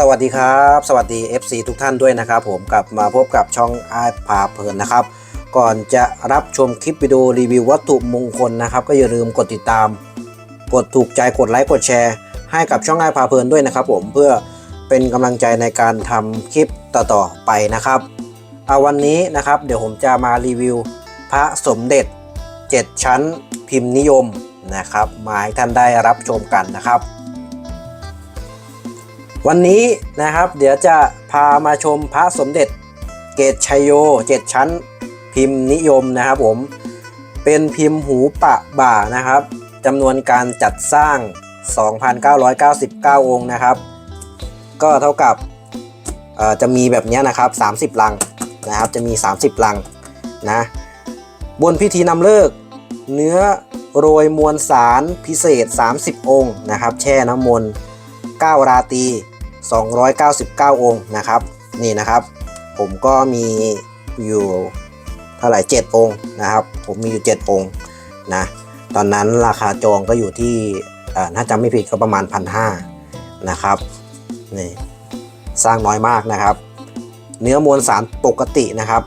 สวัสดีครับ สวัสดี FC ทุกท่านด้วยนะครับ ผมกลับมาพบกับช่องไอพาเพลินนะครับ ก่อนจะรับชมคลิปวิดีโอรีวิววัตถุมงคลนะครับ ก็อย่าลืมกดติดตาม กดถูกใจกดไลค์กดแชร์ ให้กับช่องไอพาเพลินด้วยนะครับ ผมเพื่อเป็นกำลังใจในการทำคลิปต่อๆไปนะครับเอาวันนี้นะครับ เดี๋ยวผมจะมารีวิว พระสมเด็จ 7 ชั้นพิมพ์นิยมนะครับมาให้ท่านได้รับชมกันนะครับ วันนี้นะครับเดี๋ยวจะพามาชมพระสมเด็จเกตชัยโย 7 ชั้น พิมพ์นิยมนะครับผม เป็นพิมพ์หูปะบ่านะครับจำนวนการจัดสร้าง 2,999 องค์นะครับ ก็เท่ากับจะมีแบบนี้นะครับ 30 ลังนะครับ จะมี 30 ลังนะบนพิธีนำเลิก เนื้อโรยมวลสารพิเศษ 30 องค์นะครับ แช่น้ำมนต์ 9 ราตรี 299 องค์นะครับ นี่นะครับ ผมก็มีอยู่เท่าไหร่7องค์นะครับ ผมมีอยู่ 7 องค์นะ ตอนนั้นราคาจองก็อยู่ที่เอ่อถ้าจำไม่ผิดก็ประมาณ1,500นะครับนี่สร้างน้อยมากนะครับ เนื้อมวลสารปกตินะครับ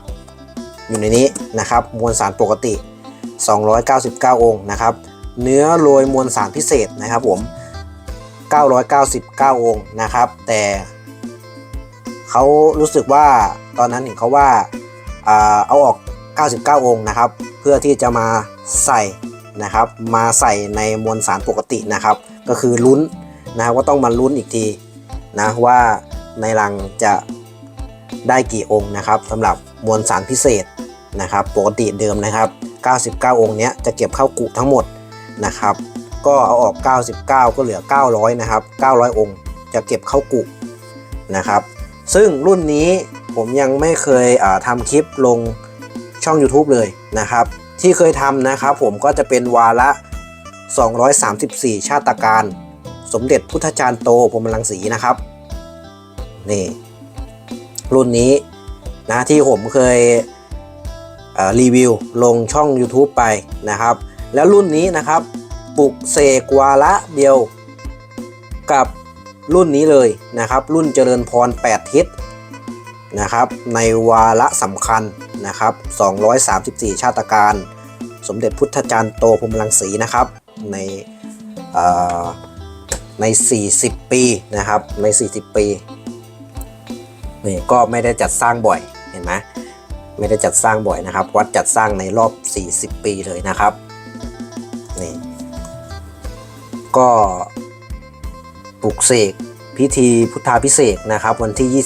อยู่ในนี้นะครับมวลสารปกติ 299 องค์นะครับ เนื้อโรยมวลสารพิเศษนะครับผม 999 องค์นะครับ แต่เขารู้สึกว่าตอนนั้นเห็นเขาว่าอ่าเอาออก 99 องค์นะครับ เพื่อที่จะมาใส่นะครับ มาใส่ในมวลสารปกตินะครับ ก็คือลุ้นนะว่าต้องมาลุ้นอีกทีนะว่าในรังจะได้กี่องค์นะครับสำหรับมวลสารพิเศษนะครับ ปกติเดิมนะครับ 99 องค์เนี้ยจะเก็บเข้ากุทั้งหมดนะครับ ก็เอาออก 99 ก็เหลือ 900 นะครับ 900 องค์ จะเก็บเข้ากุนะครับ ซึ่งรุ่นนี้ผมยังไม่เคยทำคลิปลงช่อง YouTube เลยนะครับ ที่เคยทำนะครับผมก็จะเป็นวาระ 234 ชาติการ สมเด็จพุทธจารย์โตพรมรังสีนะครับ นี่ รุ่นนี้นะที่ผมเคยเรีวิวลงช่อง YouTube ไปนะครับ แล้วรุ่นนี้นะครับ ปลุกเสกวาระเดียวกับรุ่นนี้เลยนะครับ รุ่นเจริญพร 8 ทิศนะครับ ในวาระสำคัญนะครับ 234 ชาติการ สมเด็จพุทธจารย์โตพรหมรังสีนะครับ ในใน 40 ปีนะครับ ใน 40 ปีนี่ก็ไม่ได้จัดสร้างบ่อยเห็นไหมไม่ได้จัดสร้างบ่อยนะครับ วัดจัดสร้างในรอบ 40 ปีเลยนะครับนี่ ก็ปลุกเสกพิธีพุทธาพิเศษนะครับ วันที่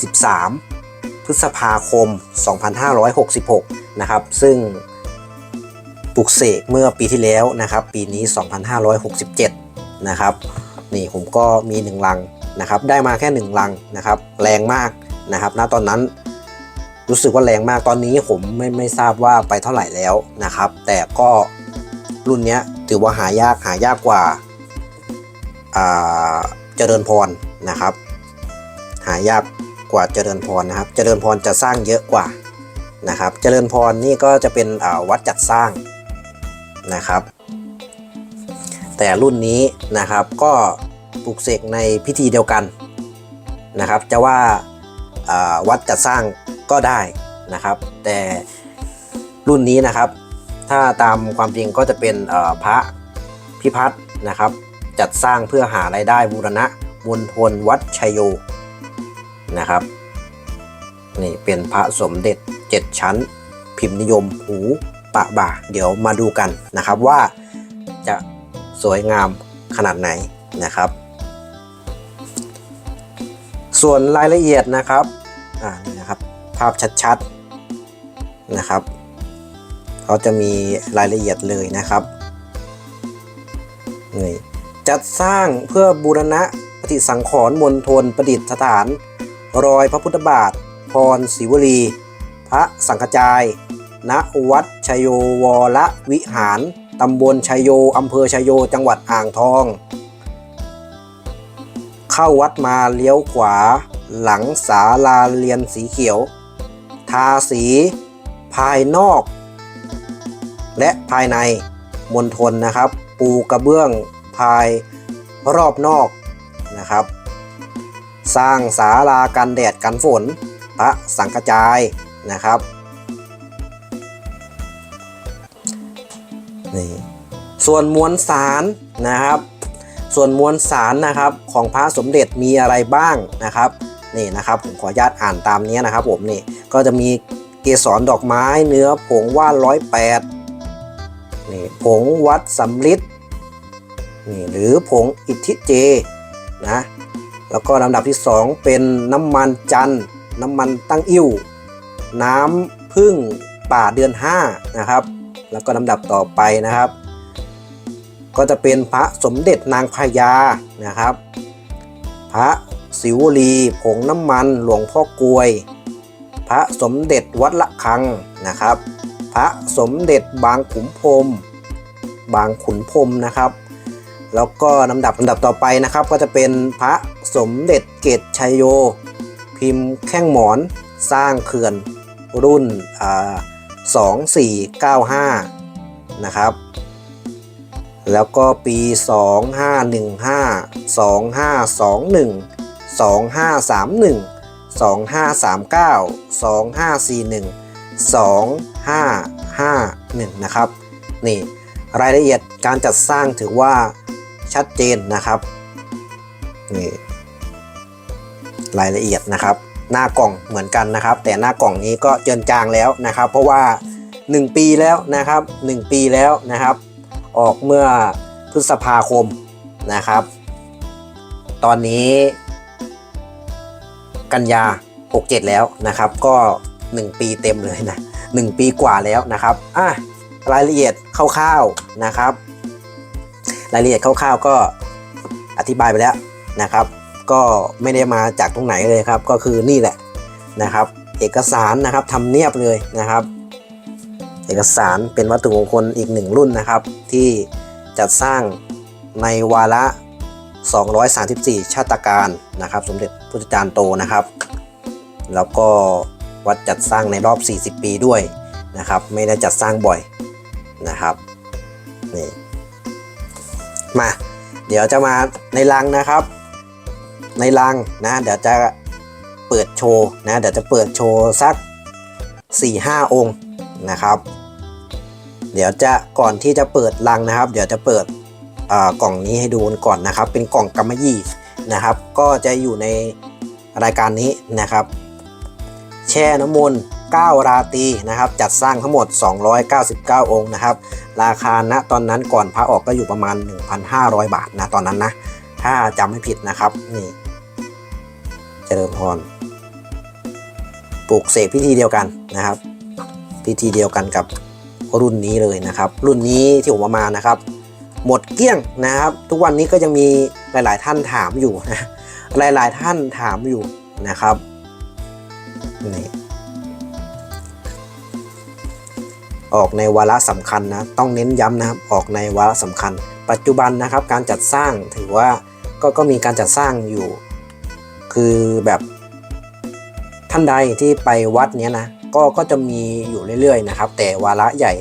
23 พฤษภาคม 2566 นะครับ ซึ่งปลุกเสกเมื่อปีที่แล้วนะครับ ปีนี้ 2567 นะครับนี่ผมก็มีหนึ่งลังนะครับ ได้มาแค่หนึ่งลังนะครับ แรงมากนะครับ ณตอนนั้นรู้สึกว่าแรงมากตอนนี้ผมไม่ไม่ทราบว่าไปเท่าไหร่แล้วนะครับ แต่ก็รุ่นนี้ถือว่าหายากหายากกว่า เจริญพรนะครับ หายากกว่าเจริญพรนะครับ เจริญพรจะสร้างเยอะกว่านะครับ เจริญพรนี่ก็จะเป็นวัดจัดสร้างนะครับ แต่รุ่นนี้นะครับก็ปลูกเสกในพิธีเดียวกันนะครับ จะว่าวัดจัดสร้างก็ได้นะครับ แต่รุ่นนี้นะครับ ถ้าตามความจริงก็จะเป็นพระพิพัฒน์นะครับ จัดสร้างเพื่อหารายได้บูรณะมณฑลวัดชัยโยนะครับ นี่เป็นพระสมเด็จ 7 ชั้น พิมพ์นิยมหูปะบ่า เดี๋ยวมาดูกันนะครับว่าจะสวยงามขนาดไหนนะครับ ส่วนรายละเอียดนะครับอ่านี่นะครับ ภาพชัดๆนะครับเขาจะมีรายละเอียดเลยนะครับนี่ จัดสร้างเพื่อบูรณะปฏิสังขรณ์มณฑลประดิษฐาน รอยพระพุทธบาท พรศิวลี พระสังฆจาย ณ วัดชยโยวรวิหาร ตำบลชยโย อำเภอชยโย จังหวัดอ่างทอง เข้าวัดมาเลี้ยวขวา หลังศาลาเรียนสีเขียว ทาสี ภายนอก และภายในมณฑลนะครับ ปูกระเบื้อง ภายรอบนอกนะครับ สร้างศาลากันแดดกันฝนพระสังกจายนะครับนี่ส่วนมวลสารนะครับ ส่วนมวลสารนะครับของพระสมเด็จมีอะไรบ้างนะครับนี่นะครับผมขออนุญาตอ่านตามนี้นะครับผมนี่ก็จะมีเกสรดอกไม้เนื้อผงว่านร้อยแปดนี่ผงวัดสำลิด นี่หรือผงอิทธิเจนะแล้วก็ลำดับที่ 2 เป็นน้ำมันจันน้ำมันตั้งอิ่วน้ำพึ่งป่าเดือน5นะครับ แล้วก็ลำดับต่อไปนะครับ ก็จะเป็นพระสมเด็จนางพญานะครับ พระศิวลีผงน้ำมันหลวงพ่อกลวย พระสมเด็จวัดละคังนะครับ พระสมเด็จบางขุนพรมบางขุนพรมนะครับ แล้วก็ลำดับลำดับต่อไปนะครับ ก็จะเป็นพระสมเด็จเกตชัยโย พิมพ์แข้งหมอนสร้างเขื่อนรุ่นอ่า2495 นะครับ แล้วก็ปี 2515 2521 2531 2539 2541 2551 นะครับ นี่รายละเอียดการจัดสร้างถือว่า ชัดเจนนะครับนี่รายละเอียดนะครับ หน้ากล่องเหมือนกันนะครับ แต่หน้ากล่องนี้ก็เจือนจางแล้วนะครับ เพราะว่า 1 ปีแล้วนะครับ 1 ปีแล้วนะครับ ออกเมื่อพฤษภาคมนะครับ ตอนนี้ กันยา 67 แล้วนะครับ ก็ 1 ปีเต็มเลยนะ 1 ปีกว่าแล้วนะครับอะรายละเอียดคร่าวๆนะครับ รายละเอียดคร่าวๆก็อธิบายไปแล้วนะครับ ก็ไม่ได้มาจากตรงไหนเลยครับ ก็คือนี่แหละนะครับ เอกสารนะครับทำเนียบเลยนะครับ เอกสารเป็นวัตถุมงคลอีกหนึ่งรุ่นนะครับ ที่จัดสร้างในวาระ 234 ชาติการนะครับ สมเด็จพุทธจารย์โตนะครับ แล้วก็วัดจัดสร้างในรอบ 40 ปีด้วยนะครับ ไม่ได้จัดสร้างบ่อยนะครับนี่ มา เดี๋ยวจะมาในรังนะครับ ในรังนะ เดี๋ยวจะเปิดโชว์นะ เดี๋ยวจะเปิดโชว์สัก 4-5 องค์นะครับ เดี๋ยวจะก่อนที่จะเปิดรังนะครับ เดี๋ยวจะเปิดกล่องนี้ให้ดูก่อนนะครับ เป็นกล่องกำมะหยี่นะครับ ก็จะอยู่ในรายการนี้นะครับ แช่น้ำมนต์ 9 ราตีนะครับจัดสร้างทั้งหมด 299 องค์นะครับราคาณตอนนั้นก่อนพระออกก็อยู่ประมาณ 1,500 บาทนะตอนนั้นนะถ้าจำไม่ผิดนะครับนี่เจริญพรปลูกเสกพิธีเดียวกันนะครับ พิธีเดียวกันกับรุ่นนี้เลยนะครับ รุ่นนี้ที่ผมเอามานะครับ หมดเกลี้ยงนะครับ ทุกวันนี้ก็ยังมีหลาย ๆ ท่านถามอยู่นะหลาย ๆ ท่านถามอยู่นะครับนี่ ออกในวาระสำคัญนะต้องเน้นย้ำนะครับออกในวาระสำคัญ ปัจจุบันนะครับการจัดสร้างถือว่าก็ก็มีการจัดสร้างอยู่ คือแบบท่านใดที่ไปวัดเนี้ยนะก็ก็จะมีอยู่เรื่อยๆนะครับ แต่วาระใหญ่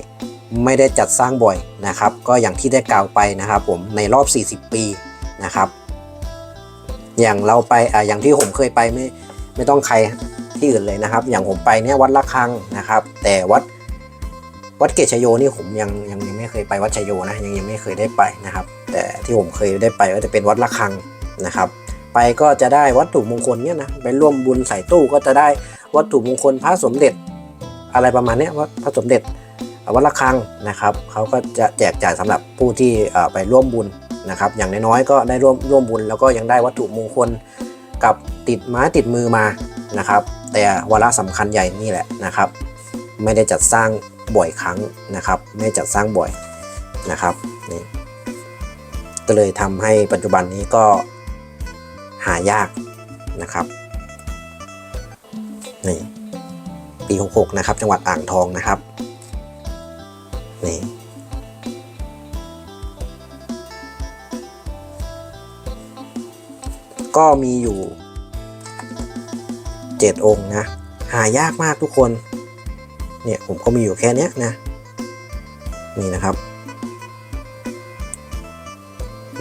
ไม่ได้จัดสร้างบ่อยนะครับ ก็อย่างที่ได้กล่าวไปนะครับ ผมในรอบ 40 ปีนะครับ อย่างเราไปอ่าอย่างที่ผมเคยไปไม่ไม่ต้องใครที่อื่นเลยนะครับ อย่างผมไปเนี่ยวัดละคังนะครับ แต่วัด วัดเกศชโยนี่ผมยังยังยังไม่เคยไปวัดชโยนะยังยังไม่เคยได้ไปนะครับ แต่ที่ผมเคยได้ไปก็จะเป็นวัดละคังนะครับ ไปก็จะได้วัตถุมงคลเนี่ยนะไปร่วมบุญใส่ตู้ก็จะได้วัตถุมงคลพระสมเด็จ อะไรประมาณเนี้ยว่าพระสมเด็จวัดละคังนะครับเขาก็จะแจกจ่ายสำหรับผู้ที่ไปร่วมบุญนะครับ อย่างน้อยๆก็ได้ร่วมร่วมบุญ แล้วก็ยังได้วัตถุมงคลกับติดไม้ติดมือมานะครับ แต่วาระสำคัญใหญ่นี่แหละนะครับ ไม่ได้จัดสร้าง บ่อยครั้งนะครับ ไม่จัดสร้างบ่อยนะครับนี่ก็เลยทำให้ปัจจุบันนี้ก็หายากนะครับนี่ปี66นะครับ จังหวัดอ่างทองนะครับนี่ก็มีอยู่ 7 องค์นะ หายากมากทุกคน เนี่ยผมก็มีอยู่แค่นี้นะ นี่นะครับ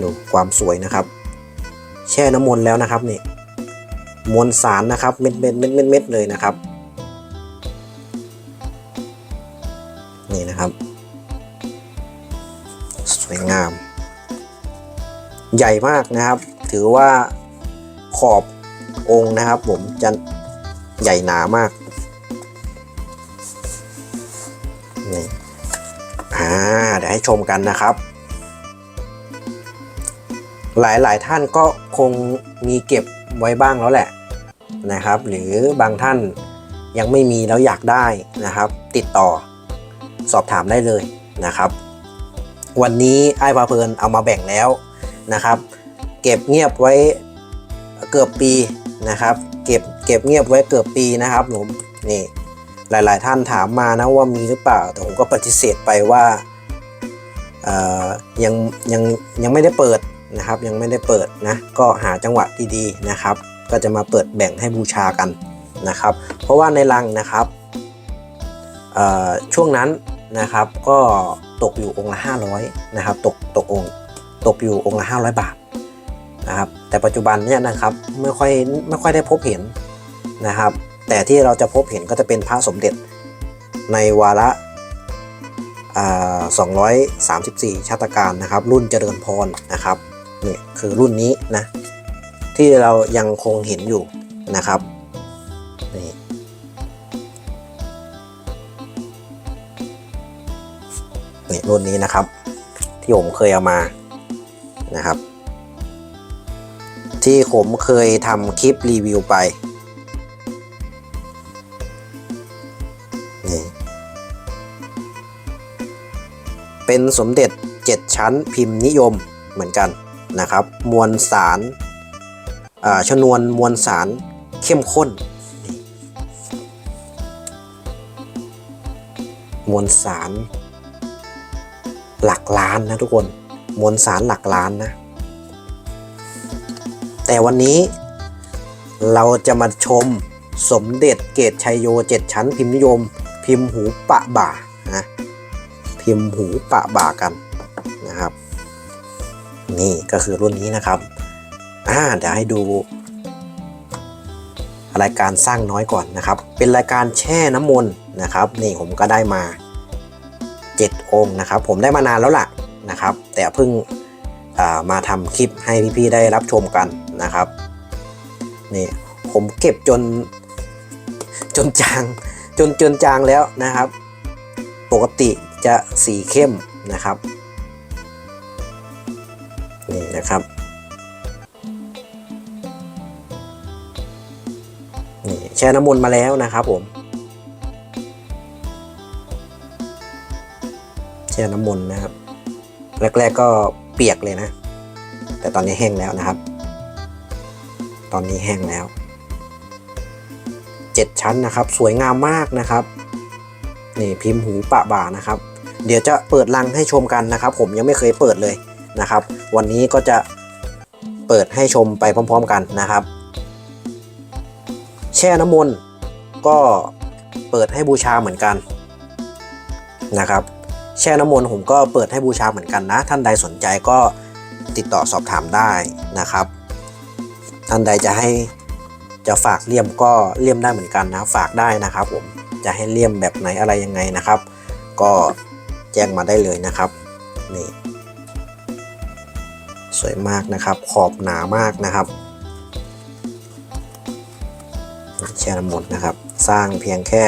ดูความสวยนะครับ แช่น้ำมนต์แล้วนะครับนี่มวลสารนะครับเม็ดเม็ดเม็ดเม็ดเม็ดเลยนะครับ นี่นะครับ สวยงาม ใหญ่มากนะครับ ถือว่าขอบองค์นะครับ ผมจะใหญ่หนามาก ให้ชมกันนะครับ หลายๆท่านก็คงมีเก็บไว้บ้างแล้วแหละนะครับ หรือบางท่านยังไม่มีแล้วอยากได้นะครับ ติดต่อสอบถามได้เลยนะครับ วันนี้ไอ้พาเพลินเอามาแบ่งแล้วนะครับ เก็บเงียบไว้เกือบปีนะครับ เก็บเก็บเงียบไว้เกือบปีนะครับผมนี่หลาย ๆ ท่านถามมานะว่ามีหรือเปล่าแต่ผมก็ปฏิเสธไปว่า ยังยังยังไม่ได้เปิดนะครับ ยังไม่ได้เปิดนะก็หาจังหวะดีๆนะครับ ก็จะมาเปิดแบ่งให้บูชากันนะครับ เพราะว่าในรังนะครับช่วงนั้นนะครับก็ตกอยู่องค์ละ 500นะครับตกตกองค์ตกอยู่องค์ละ 500 บาทนะครับแต่ปัจจุบันเนี่ยนะครับไม่ค่อยไม่ค่อยได้พบเห็นนะครับ แต่ที่เราจะพบเห็นก็จะเป็นพระสมเด็จในวาระ 234 ชาตการนะครับ รุ่นเจริญพรนะครับนี่คือรุ่นนี้นะที่เรายังคงเห็นอยู่นะครับนี่นี่รุ่นนี้นะครับ ที่ผมเคยเอามานะครับ ที่ผมเคยทำคลิปรีวิวไป เป็นสมเด็จ 7 ชั้นพิมพ์นิยมเหมือนกันนะครับ มวลสารอ่าชนวนมวลสารเข้มข้น มวลสารหลักล้านนะทุกคน มวลสารหลักล้านนะ แต่วันนี้เราจะมาชมสมเด็จเกตชัยโย7ชั้นพิมพ์นิยม พิมพ์หูปะบ่า พิมพ์หูปะบ่ากันนะครับ นี่ก็คือรุ่นนี้นะครับอ่าเดี๋ยวให้ดู รายการสร้างน้อยก่อนนะครับ เป็นรายการแช่น้ำมนต์นะครับ นี่ผมก็ได้มา7องค์นะครับ ผมได้มานานแล้วล่ะนะครับ แต่เพิ่งามาทำคลิปให้พี่ๆได้รับชมกันนะครับนี่ผมเก็บจนจนจางจนจนจางแล้วนะครับ ปกติ จะสีเข้มนะครับนี่นะครับนี่แช่น้ำมนต์มาแล้วนะครับผมแช่น้ำมนต์นะครับ แรก ๆก็เปียกเลยนะ แต่ตอนนี้แห้งแล้วนะครับ ตอนนี้แห้งแล้วเจ็ดชั้นนะครับ สวยงามมากนะครับ นี่พิมพ์หูปะบ่านะครับ เดี๋ยวจะเปิดรังให้ชมกันนะครับ ผมยังไม่เคยเปิดเลยนะครับ วันนี้ก็จะเปิดให้ชมไปพร้อม ๆ กันนะครับ แช่น้ำมนต์ก็เปิดให้บูชาเหมือนกันนะครับ แช่น้ำมนต์ผมก็เปิดให้บูชาเหมือนกันนะ ท่านใดสนใจก็ติดต่อสอบถามได้นะครับ ท่านใดจะให้จะฝากเลี่ยมก็เลี่ยมได้เหมือนกันนะ ฝากได้นะครับ ผมจะให้เลี่ยมแบบไหนอะไรยังไงนะครับ ก็ แจ้งมาได้เลยนะครับนี่สวยมากนะครับ ขอบหนามากนะครับแช่น้ำมนต์นะครับ สร้างเพียงแค่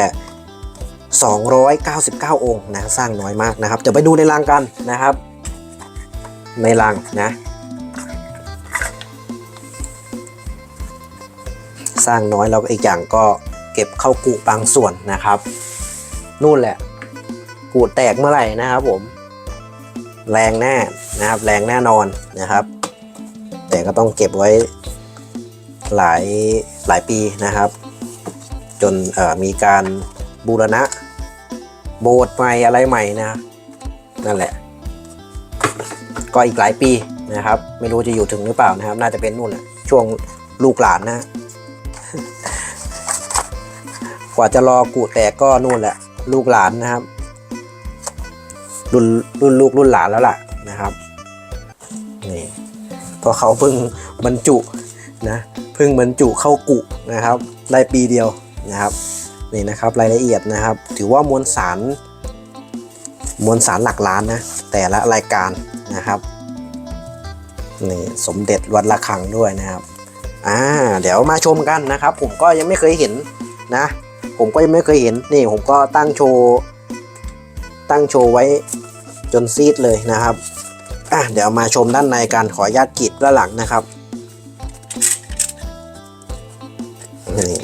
299 องค์นะสร้างน้อยมากนะครับจะไปดูในรังกันนะครับ ในรังนะ สร้างน้อยแล้วอีกอย่างก็เก็บเข้ากุบางส่วนนะครับ นู่นแหละ กูแตกเมื่อไหร่นะครับผม แรงแน่นะครับ แรงแน่นอนนะครับ แต่ก็ต้องเก็บไว้หลายหลายปีนะครับ จนมีการบูรณะ โบสถ์ใหม่อะไรใหม่นะนั่นแหละ ก็อีกหลายปีนะครับ ไม่รู้จะอยู่ถึงหรือเปล่านะครับ น่าจะเป็นนู่นนะช่วงลูกหลานนะกว่าจะรอกูแตกก็นู่นแหละ ลูกหลานนะครับ รุ่นรุ่นลูกรุ่นหลานแล้วล่ะนะครับนี่เพราะเขาเพิ่งบรรจุนะเพิ่งบรรจุเข้ากุนะครับได้ปีเดียวนะครับนี่นะครับรายละเอียดนะครับ ถือว่ามวลสารมวลสารหลักล้านนะแต่ละรายการนะครับนี่สมเด็จวัดระฆังด้วยนะครับอ่าเดี๋ยวมาชมกันนะครับ ผมก็ยังไม่เคยเห็นนะ ผมก็ยังไม่เคยเห็นนี่ผมก็ตั้งโชว์ ตั้งโชว์ไว้จนซีดเลยนะครับอะเดี๋ยวมาชมด้านในการขออนุญาตกรีดด้านหลังนะครับนี่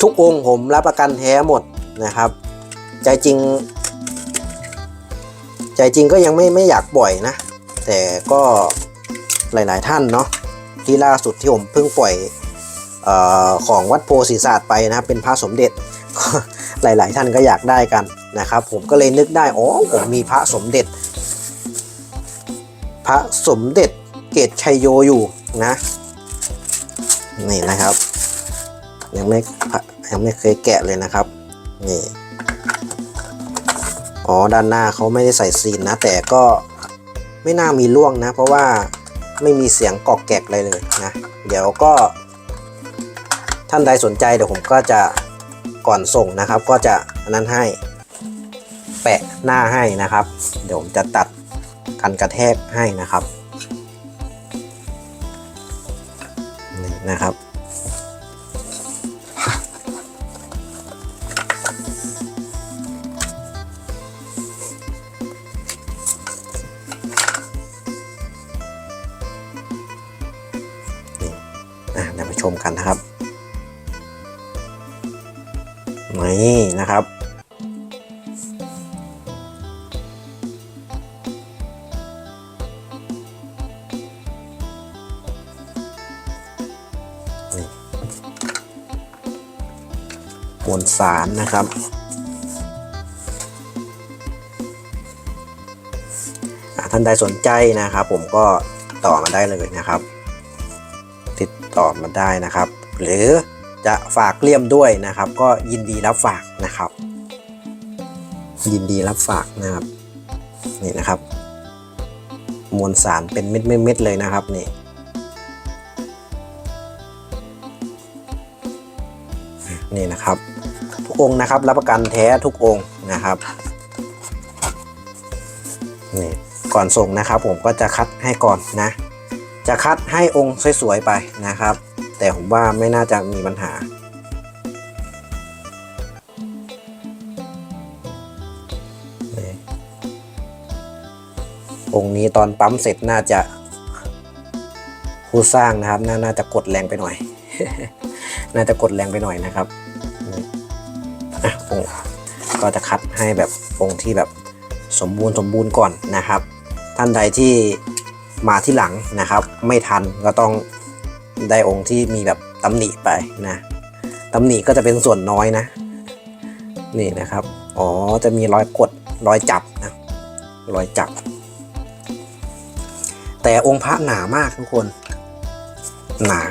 ทุกองค์ผมรับประกันแท้หมดนะครับ ใจจริง ใจจริงก็ยังไม่ไม่อยากปล่อยนะ แต่ก็หลาย ๆ ท่านเนาะที่ล่าสุดที่ผมเพิ่งปล่อย ออของวัดโพธิศาสตร์ไปนะครับเป็นพระสมเด็จหลาย ๆ ท่านก็อยากได้กันนะครับ ผมก็เลยนึกได้อ๋อผมมีพระสมเด็จ พระสมเด็จเกตชัยโยอยู่นะนี่นะครับ ยังไม่ยังไม่เคยแกะเลยนะครับนี่อ๋อด้านหน้าเขาไม่ได้ใส่ซีนนะ แต่ก็ไม่น่ามีร่วงนะ เพราะว่าไม่มีเสียงกอกแกกอะไรเลยนะ เดี๋ยวก็ ท่านใดสนใจเดี๋ยวผมก็จะก่อนส่งนะครับ ก็จะอันนั้นให้แปะหน้าให้นะครับ เดี๋ยวผมจะตัดกันกระแทกให้นะครับนี่นะครับอะเดี๋ยวมาชมกันนะครับ นี่นะครับ มวลสารนะครับ ท่านใดสนใจนะครับ ผมก็ต่อมาได้เลยนะครับ ติดต่อมาได้นะครับ หรือ จะฝากเลี่ยมด้วยนะครับ ก็ยินดีรับฝากนะครับ ยินดีรับฝากนะครับนี่นะครับ มวลสารเป็นเม็ดเม็ดๆเลยนะครับนี่นี่นะครับ ทุกองค์นะครับรับประกันแท้ทุกองค์นะครับนี่ก่อนส่งนะครับ ผมก็จะคัดให้ก่อนนะ จะคัดให้องค์สวยๆไปนะครับ แต่ผมว่าไม่น่าจะมีปัญหา องค์นี้ตอนปั๊มเสร็จน่าจะผู้สร้างนะครับน่าน่าจะกดแรงไปหน่อย น่าจะกดแรงไปหน่อยนะครับอะองค์ก็จะคัดให้แบบองค์ที่แบบสมบูรณ์สมบูรณ์ก่อนนะครับ ท่านใดที่มาที่หลังนะครับ ไม่ทันก็ต้อง ได้องค์ที่มีแบบตำหนิไปนะตำหนิก็จะเป็นส่วนน้อยนะ นี่นะครับ อ๋อจะมีรอยกดรอยจับนะรอยจับ แต่องค์พระหนามากทุกคน หนา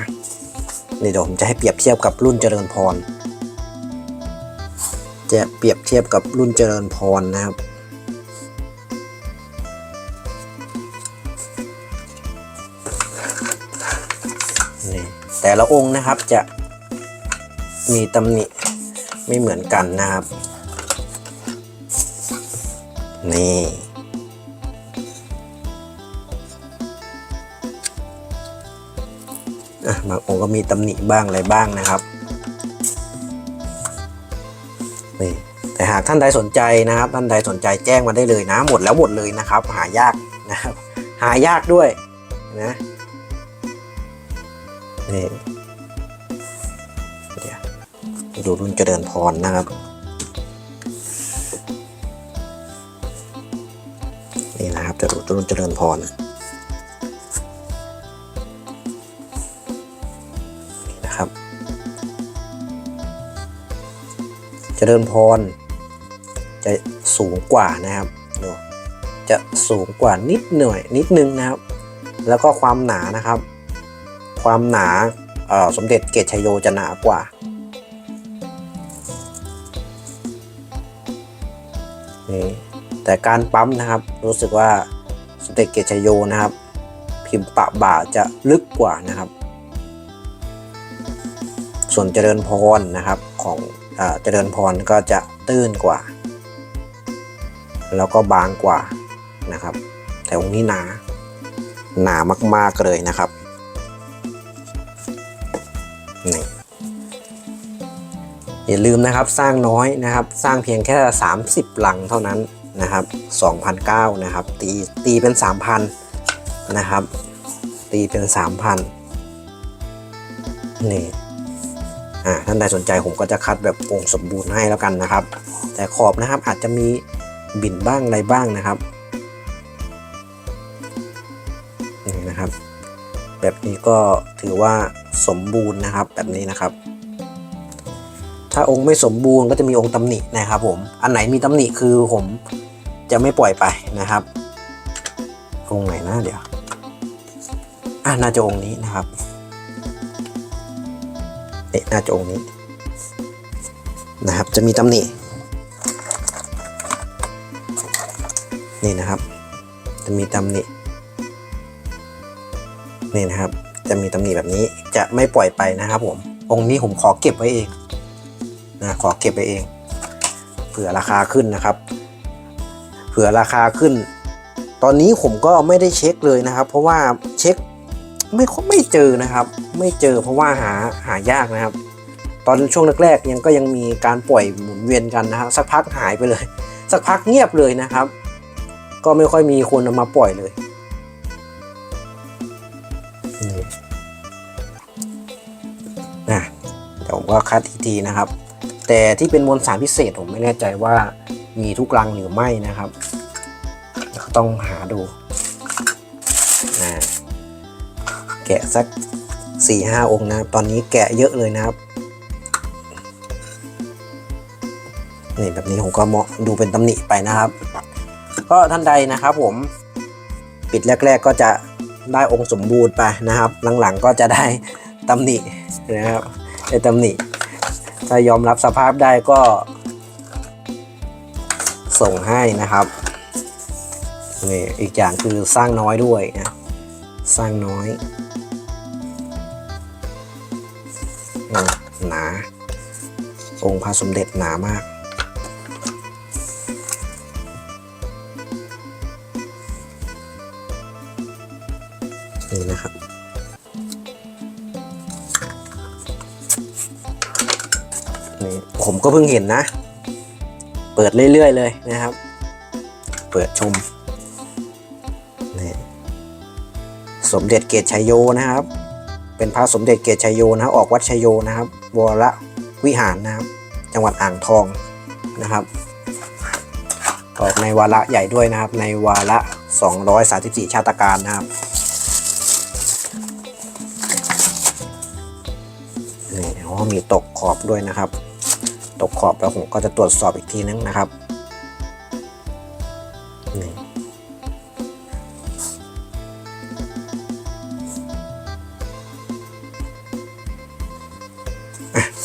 นี่เดี๋ยวผมจะให้เปรียบเทียบกับรุ่นเจริญพร จะเปรียบเทียบกับรุ่นเจริญพรนะครับ แต่ละองค์นะครับจะมีตำหนิไม่เหมือนกันนะครับ นี่อะบางองค์ก็มีตำหนิบ้างอะไรบ้างนะครับนี่แต่หากท่านใดสนใจนะครับ ท่านใดสนใจแจ้งมาได้เลยนะ หมดแล้วหมดเลยนะครับ หายากนะครับ หายากด้วยนะ นี่เดี๋ยวดูรุ่นเจริญพรนะครับนี่นะครับจะดูรุ่นเจริญพรนี่นะครับ เจริญพร จะสูงกว่านะครับดูจะสูงกว่านิดหน่อยนิดนึงนะครับ แล้วก็ความหนานะครับ ความหนาสมเด็จเกตชัยโยจะหนากว่านี่แต่การปั๊มนะครับรู้สึกว่าสมเด็จเกตชยโยนะครับ พิมพ์ปะบ่าจะลึกกว่านะครับ ส่วนเจริญพรนะครับของอเจริญพรก็จะตื้นกว่า แล้วก็บางกว่านะครับ แต่องค์นี้หนาหนามากๆเลยนะครับ นี่อย่าลืมนะครับสร้างน้อยนะครับ สร้างเพียงแค่ 30ลังเท่านั้นนะครับ2,009นะครับ ตีตีเป็น 3,000นะครับ ตีเป็น 3,000นี่อ่าท่านใดสนใจผมก็จะคัดแบบองค์สมบูรณ์ให้แล้วกันนะครับ แต่ขอบนะครับอาจจะมีบิ่นบ้างอะไรบ้างนะครับนี่นะครับ แบบนี้ก็ถือว่า สมบูรณ์นะครับ แบบนี้นะครับ ถ้าองค์ไม่สมบูรณ์ก็จะมีองค์ตำหนินะครับ ผมอันไหนมีตำหนิคือผมจะไม่ปล่อยไปนะครับ องค์ไหนนะเดี๋ยวอะน่าจะองค์นี้นะครับเอ๊ะน่าจะองค์นี้นะครับ จะมีตำหนินี่นะครับ จะมีตำหนินี่นะครับ จะมีตำหนิแบบนี้จะไม่ปล่อยไปนะครับผม องค์นี้ผมขอเก็บไว้เองนะขอเก็บไปเอง เผื่อราคาขึ้นนะครับ เผื่อราคาขึ้น ตอนนี้ผมก็ไม่ได้เช็คเลยนะครับ เพราะว่าเช็คไม่ค่อยไม่เจอนะครับ ไม่เจอเพราะว่าหาหายากนะครับ ตอนช่วงแรกๆยังก็ยังมีการปล่อยหมุนเวียนกันนะครับสักพักหายไปเลย สักพักเงียบเลยนะครับ ก็ไม่ค่อยมีคนเอามาปล่อยเลย ก็คัดอีกทีนะครับ แต่ที่เป็นมวลสารพิเศษผมไม่แน่ใจว่ามีทุกรังหรือไม่นะครับต้องหาดูแกะสักสี่ห้าองค์นะตอนนี้แกะเยอะเลยนะครับนี่แบบนี้ผมก็เหมาะดูเป็นตำหนิไปนะครับ ก็ท่านใดนะครับผมปิดแรก ๆ ก็จะได้องค์สมบูรณ์ไปนะครับ หลังๆก็จะได้ตำหนินะครับ ได้ตำหนิถ้ายอมรับสภาพได้ก็ ส่งให้นะครับนี่อีกอย่างคือสร้างน้อยด้วยนะสร้างน้อยหนาองค์พระสมเด็จหนามาก นี่ผมก็เพิ่งเห็นนะ เปิดเรื่อยๆเลยนะครับ เปิดชมนี่สมเด็จเกตชัยโยนะครับ เป็นพระสมเด็จเกตชัยโยนะครับออกวัดชัยโยนะครับวรวิหารนะครับ จังหวัดอ่างทองนะครับออกในวาระใหญ่ด้วยนะครับ ในวาระ 234 ชาตการนะครับนี่อ๋อมีตกขอบด้วยนะครับ ตกขอบแล้วผมก็จะตรวจสอบอีกทีนึงนะครับนี่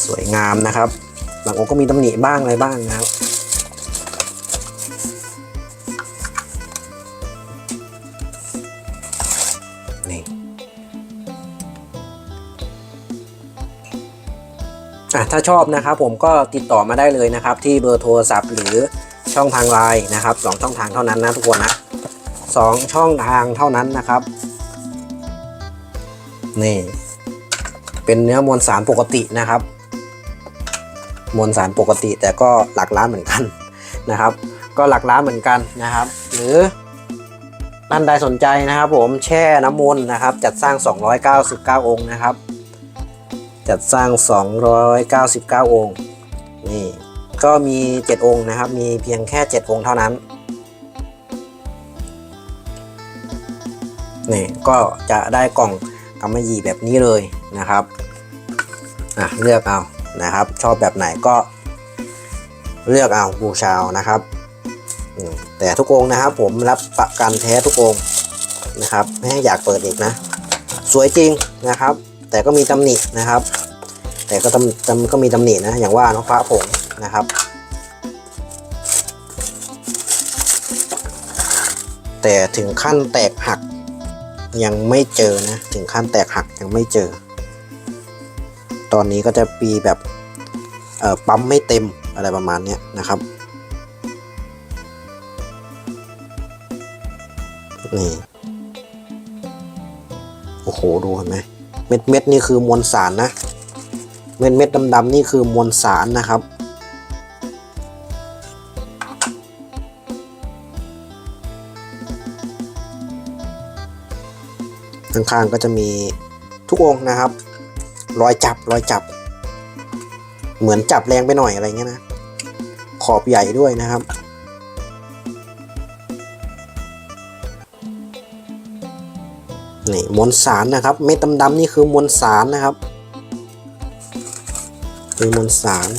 สวยงามนะครับบางองค์ก็มีตำหนิบ้างอะไรบ้างนะครับนี่ อะถ้าชอบนะครับผมก็ติดต่อมาได้เลยนะครับ ที่เบอร์โทรศัพท์หรือช่องทางไลน์นะครับสองช่องทางเท่านั้นนะทุกคนนะสองช่องทางเท่านั้นนะครับ นี่ เป็นเนื้อมวลสารปกตินะครับ มวลสารปกติแต่ก็หลักล้านเหมือนกันนะครับ ก็หลักล้านเหมือนกันนะครับ หรือท่านใดสนใจนะครับ ผมแช่น้ำมนต์นะครับ จัดสร้าง 299 องค์นะครับ จัดสร้าง 299 องค์ นี่ ก็มี 7 องค์นะครับ มีเพียงแค่ 7 องค์เท่านั้น นี่ ก็จะได้กล่องกำมะหยี่แบบนี้เลยนะครับ อะ เลือกเอา นะครับ ชอบแบบไหนก็เลือกเอาบูชาเอานะครับ แต่ทุกองนะครับผมรับประกันแท้ทุกองนะครับ ไม่ให้อยากเปิดอีกนะ สวยจริงนะครับ แต่ก็มีตำหนินะครับ แต่ก็ตำตำก็มีตำหนินะ อย่างว่าเนาะพระผงนะครับ แต่ถึงขั้นแตกหักยังไม่เจอนะ ถึงขั้นแตกหักยังไม่เจอ ตอนนี้ก็จะปีแบบเอ่อปั๊มไม่เต็มอะไรประมาณเนี้ยนะครับนี่โอ้โห ดูเห็นไหม ม็ดเม็ดนี่คือมวลสารนะ เม็ดเม็ดดำๆนี่คือมวลสารนะครับ ข้างๆก็จะมีทุกองนะครับ รอยจับรอยจับ เหมือนจับแรงไปหน่อยอะไรเงี้ยนะ ขอบใหญ่ด้วยนะครับ นี่มวลสารนะครับ เม็ดดำๆนี่คือมวลสารนะครับคือมวลสาร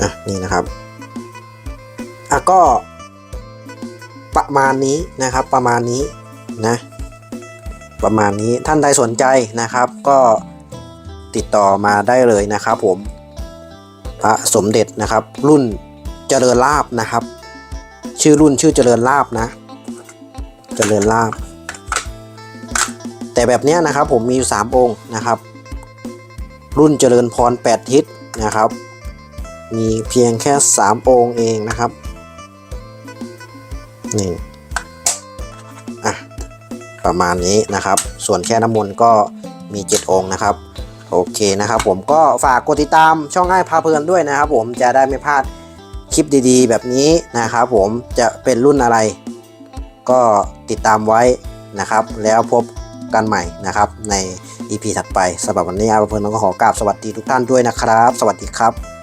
อะนี่นะครับอะก็ประมาณนี้นะครับประมาณนี้นะประมาณนี้ท่านใดสนใจนะครับก็ ติดต่อมาได้เลยนะครับผมพระสมเด็จนะครับ รุ่นเจริญลาบนะครับ ชื่อรุ่นชื่อเจริญลาบนะ เจริญลาบ แต่แบบนี้นะครับผมมีอยู่สามองค์นะครับ รุ่นเจริญพรแปดทิศนะครับ มีเพียงแค่ 3 องค์เองนะครับนี่อะประมาณนี้นะครับ ส่วนแค่น้ำมนต์ก็มี 7 องค์นะครับ โอเคนะครับผมก็ฝากกดติดตามช่องไอ้พาเพลินด้วยนะครับผมจะได้ไม่พลาดคลิปดีๆ แบบนี้นะครับผมจะเป็นรุ่นอะไร ก็ติดตามไว้นะครับ แล้วพบกันใหม่นะครับใน EP ถัดไปสำหรับวันนี้อาเพลินต้องขอกราบสวัสดีทุกท่านด้วยนะครับ สวัสดีครับ